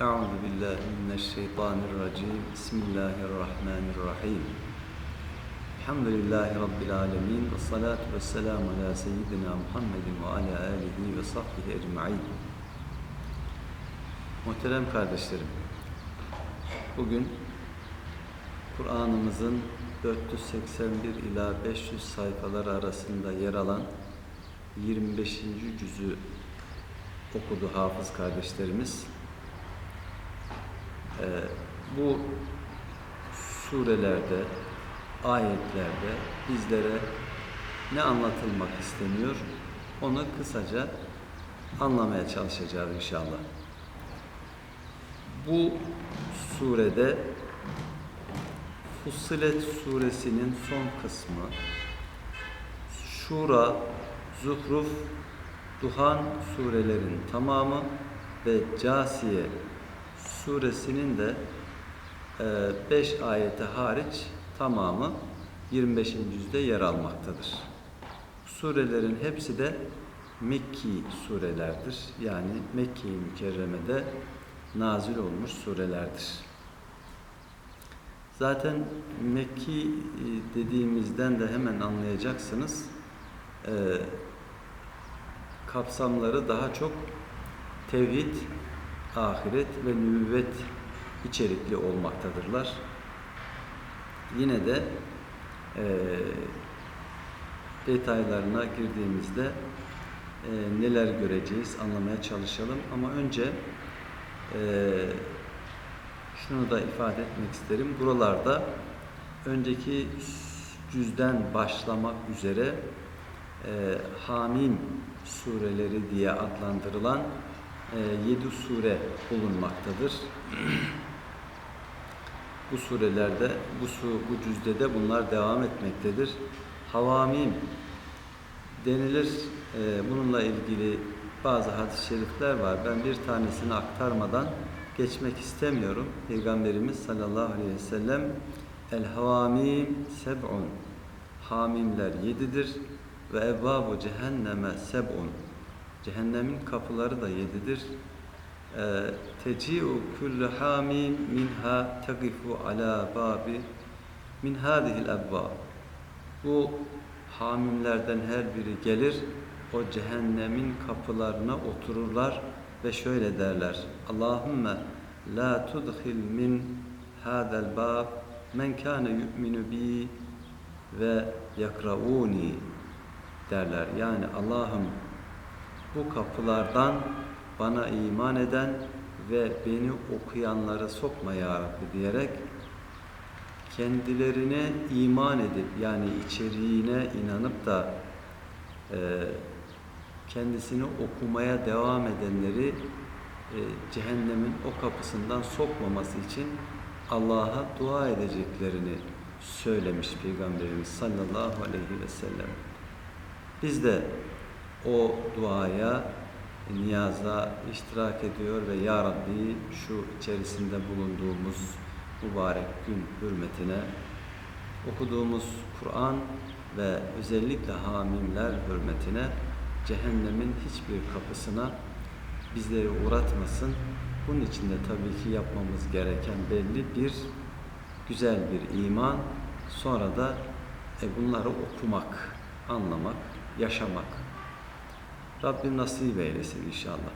Euzu billahi mineşşeytanirracim. Bismillahirrahmanirrahim. Elhamdülillahi rabbil alamin ve salatu vesselam ala seyyidina Muhammedin ve ala alihi ve sahbihi ecmaîn. Muhterem kardeşlerim. Bugün Kur'an'ımızın 481 ila 500 sayfalar arasında yer alan 25. cüzü okudu hafız kardeşlerimiz. Ee, bu surelerde, ayetlerde bizlere ne anlatılmak isteniyor onu kısaca anlamaya çalışacağız inşallah. Bu surede Fussilet suresinin son kısmı Şura, Zuhruf, Duhan surelerin tamamı ve Casiye suresinin de 5 ayeti hariç tamamı 25. yüzde yer almaktadır. Surelerin hepsi de Mekki surelerdir. Yani Mekke-i Mükerreme'de nazil olmuş surelerdir. Zaten Mekki e, dediğimizden de hemen anlayacaksınız. Ee, kapsamları daha çok tevhid, ahiret ve nübüvvet içerikli olmaktadırlar. Yine de e, detaylarına girdiğimizde e, neler göreceğiz anlamaya çalışalım. Ama önce e, şunu da ifade etmek isterim. Buralarda önceki cüzden başlamak üzere e, Hamim sureleri diye adlandırılan yedi sure bulunmaktadır. bu surelerde, bu, su, bu cüzde de bunlar devam etmektedir. Havamim denilir. E, bununla ilgili bazı hadis-i şerifler var. Ben bir tanesini aktarmadan geçmek istemiyorum. Peygamberimiz sallallahu aleyhi ve sellem El havamim seb'un Hamimler yedidir ve ebabu cehenneme seb'un Cehennemin kapıları da yedidir. Teci'u kullu hamim minha tegifu ala babi min hadihil ebbab. Bu hamimlerden her biri gelir, o cehennemin kapılarına otururlar ve şöyle derler. Allahümme la tudhil min hadal bab men kana yu'minu bi ve yakrauni derler. Yani Allah'ım bu kapılardan bana iman eden ve beni okuyanları sokma ya Rabbi diyerek kendilerine iman edip yani içeriğine inanıp da e, kendisini okumaya devam edenleri e, cehennemin o kapısından sokmaması için Allah'a dua edeceklerini söylemiş Peygamberimiz sallallahu aleyhi ve sellem. Biz de o duaya, niyaza iştirak ediyor ve Ya Rabbi şu içerisinde bulunduğumuz mübarek gün hürmetine okuduğumuz Kur'an ve özellikle hamimler hürmetine cehennemin hiçbir kapısına bizleri uğratmasın. Bunun için de tabii ki yapmamız gereken belli bir güzel bir iman, sonra da e, bunları okumak, anlamak, yaşamak. Rabbim nasip eylesin inşallah.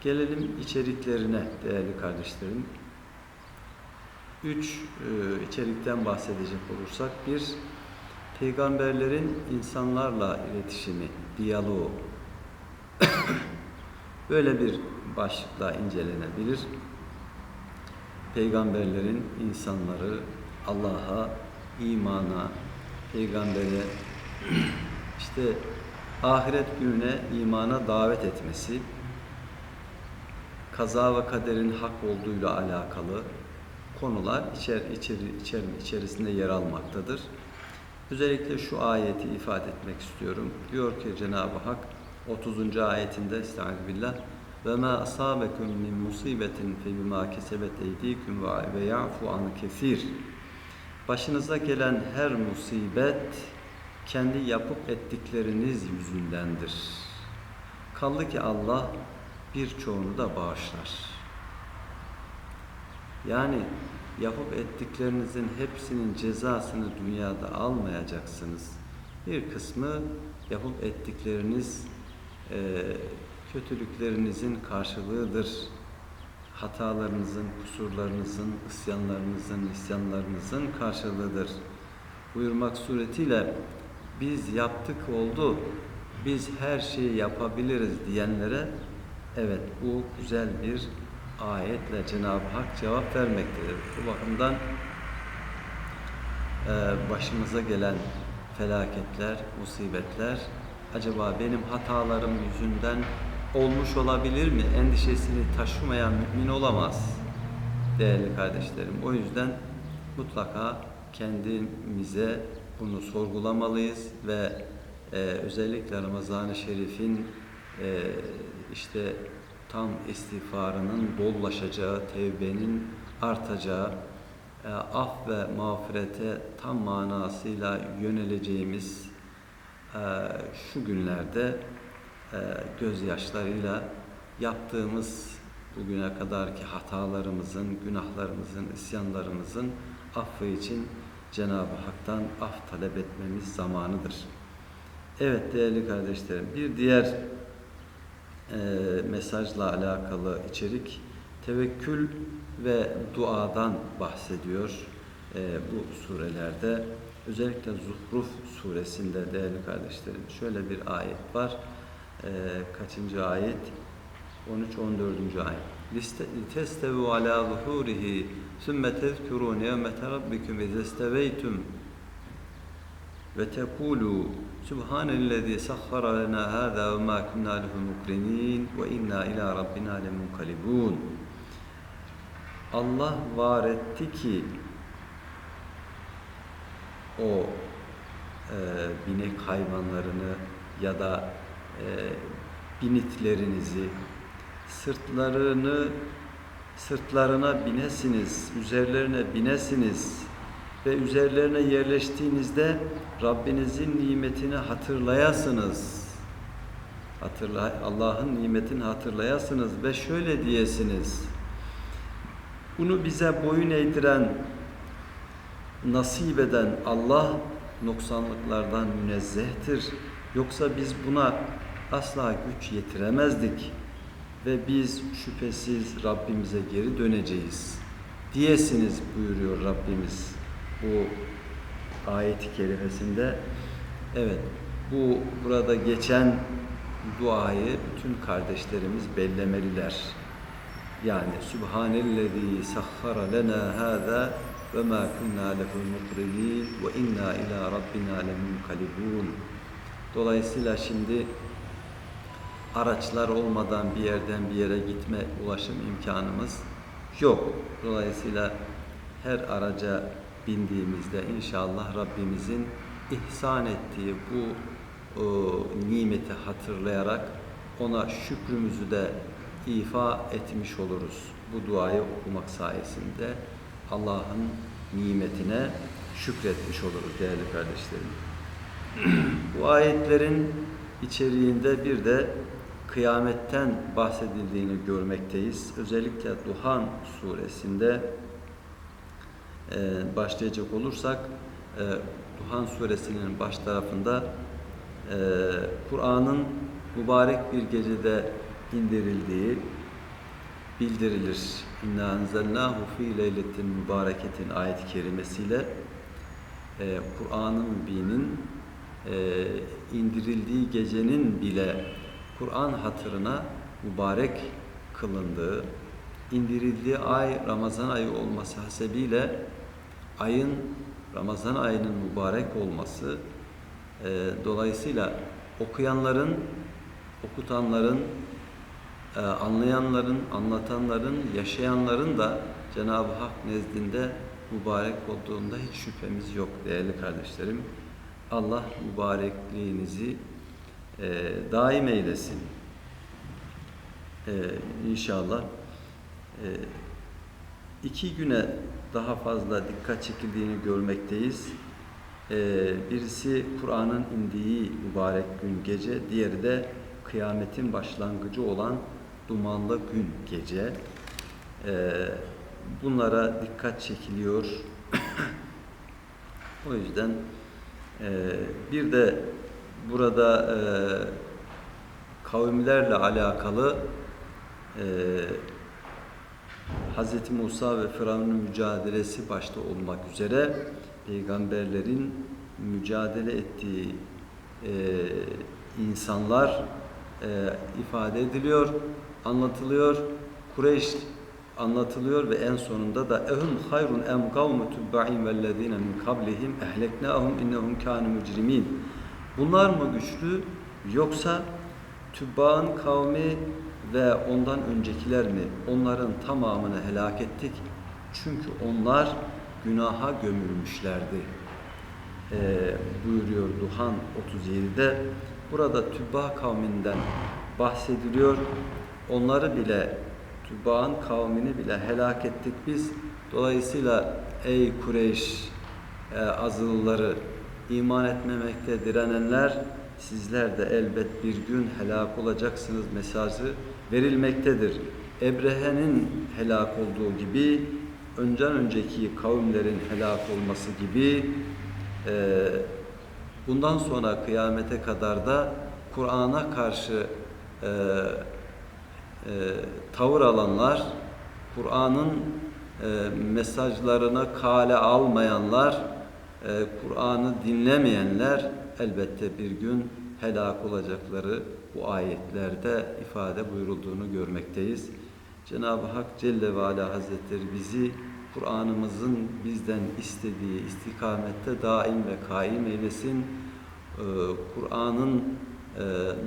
Gelelim içeriklerine değerli kardeşlerim. Üç e, içerikten bahsedecek olursak, bir, peygamberlerin insanlarla iletişimi, diyaloğu. Böyle bir başlıkla incelenebilir. Peygamberlerin insanları Allah'a, imana, peygambere, işte ahiret gününe imana davet etmesi, kaza ve kaderin hak olduğuyla alakalı konular içer, içeri, içer, içerisinde yer almaktadır. Özellikle şu ayeti ifade etmek istiyorum. Diyor ki Cenab-ı Hak 30. ayetinde Estağfirullah ve ma asabekum min musibetin fe bima kesebet eydikum ve ya'fu an kesir. Başınıza gelen her musibet kendi yapıp ettikleriniz yüzündendir. Kaldı ki Allah birçoğunu da bağışlar. Yani yapıp ettiklerinizin hepsinin cezasını dünyada almayacaksınız. Bir kısmı yapıp ettikleriniz e, kötülüklerinizin karşılığıdır. Hatalarınızın, kusurlarınızın, isyanlarınızın, isyanlarınızın karşılığıdır. Buyurmak suretiyle biz yaptık oldu, biz her şeyi yapabiliriz diyenlere evet bu güzel bir ayetle Cenab-ı Hak cevap vermektedir. Bu bakımdan e, başımıza gelen felaketler, musibetler acaba benim hatalarım yüzünden olmuş olabilir mi? Endişesini taşımayan mümin olamaz değerli kardeşlerim. O yüzden mutlaka kendimize bunu sorgulamalıyız ve e, özellikle Ramazan-ı Şerif'in e, işte tam istiğfarının bollaşacağı, tevbenin artacağı, e, af ve mağfirete tam manasıyla yöneleceğimiz e, şu günlerde e, gözyaşlarıyla yaptığımız bugüne kadarki hatalarımızın, günahlarımızın, isyanlarımızın affı için Cenab-ı Hak'tan af talep etmemiz zamanıdır. Evet değerli kardeşlerim bir diğer e, mesajla alakalı içerik tevekkül ve duadan bahsediyor e, bu surelerde. Özellikle Zuhruf suresinde değerli kardeşlerim şöyle bir ayet var. E, kaçıncı ayet? 13-14. ayet. Liste, testevu ala ثُمَّ تَذْكُرُوا نِعْمَةَ رَبِّكُمْ اِذَا اسْتَوَيْتُمْ وتقولوا سبحان الذي سخر لنا هذا وما كنا له مقرنين وإنا إلى ربنا لمنقلبون Allah var etti ki o e, binek hayvanlarını ya da e, binitlerinizi sırtlarını sırtlarına binesiniz, üzerlerine binesiniz ve üzerlerine yerleştiğinizde Rabbinizin nimetini hatırlayasınız. Hatırla, Allah'ın nimetini hatırlayasınız ve şöyle diyesiniz. Bunu bize boyun eğdiren, nasip eden Allah noksanlıklardan münezzehtir. Yoksa biz buna asla güç yetiremezdik ve biz şüphesiz Rabbimize geri döneceğiz diyesiniz buyuruyor Rabbimiz bu ayet-i kerimesinde. Evet bu burada geçen duayı bütün kardeşlerimiz bellemeliler. Yani Subhanellezî sahhara lena hâzâ ve mâ kunnâ lehu mukrinin ve inna ilâ rabbina lemunkalibûn. Dolayısıyla şimdi araçlar olmadan bir yerden bir yere gitme ulaşım imkanımız yok. Dolayısıyla her araca bindiğimizde inşallah Rabbimizin ihsan ettiği bu o, nimeti hatırlayarak ona şükrümüzü de ifa etmiş oluruz. Bu duayı okumak sayesinde Allah'ın nimetine şükretmiş oluruz değerli kardeşlerim. bu ayetlerin içeriğinde bir de kıyametten bahsedildiğini görmekteyiz. Özellikle Duhan suresinde e, başlayacak olursak e, Duhan suresinin baş tarafında e, Kur'an'ın mübarek bir gecede indirildiği bildirilir. İnna enzelnahu fi leyletin mübareketin ayet-i kerimesiyle e, Kur'an-ı Mübin'in e, indirildiği gecenin bile Kur'an hatırına mübarek kılındığı, indirildiği ay Ramazan ayı olması hasebiyle ayın Ramazan ayının mübarek olması e, dolayısıyla okuyanların, okutanların, e, anlayanların, anlatanların, yaşayanların da Cenab-ı Hak nezdinde mübarek olduğunda hiç şüphemiz yok değerli kardeşlerim. Allah mübarekliğinizi e, daim eylesin. E, inşallah. E, iki güne daha fazla dikkat çekildiğini görmekteyiz. E, birisi Kur'an'ın indiği mübarek gün gece, diğeri de kıyametin başlangıcı olan dumanlı gün gece. E, bunlara dikkat çekiliyor. o yüzden e, bir de burada e, kavimlerle alakalı e, Hz. Musa ve Firavun'un mücadelesi başta olmak üzere peygamberlerin mücadele ettiği e, insanlar e, ifade ediliyor, anlatılıyor. Kureyş anlatılıyor ve en sonunda da ehum hayrun em kavmu tubba'in vellezine min kablihim ehleknahum innehum kanu mücrimin. Bunlar mı güçlü yoksa Tübba'ın kavmi ve ondan öncekiler mi? Onların tamamını helak ettik. Çünkü onlar günaha gömülmüşlerdi. Ee, buyuruyor Duhan 37'de. Burada Tübba kavminden bahsediliyor. Onları bile, Tübba'nın kavmini bile helak ettik biz. Dolayısıyla ey Kureyş e, azılıları iman etmemekte direnenler sizler de elbet bir gün helak olacaksınız mesajı verilmektedir. Ebrehe'nin helak olduğu gibi önceden önceki kavimlerin helak olması gibi e, bundan sonra kıyamete kadar da Kur'an'a karşı e, e, tavır alanlar, Kur'an'ın e, mesajlarına kale almayanlar, e, Kur'an'ı dinlemeyenler elbette bir gün helak olacakları bu ayetlerde ifade buyurulduğunu görmekteyiz. Cenab-ı Hak Celle ve Ala Hazretleri bizi Kur'an'ımızın bizden istediği istikamette daim ve kaim eylesin. Ee, Kur'an'ın e,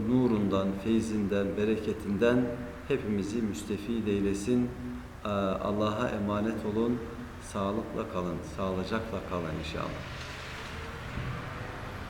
nurundan, feyzinden, bereketinden hepimizi müstefid eylesin. Ee, Allah'a emanet olun. Sağlıkla kalın, sağlıcakla kalın inşallah.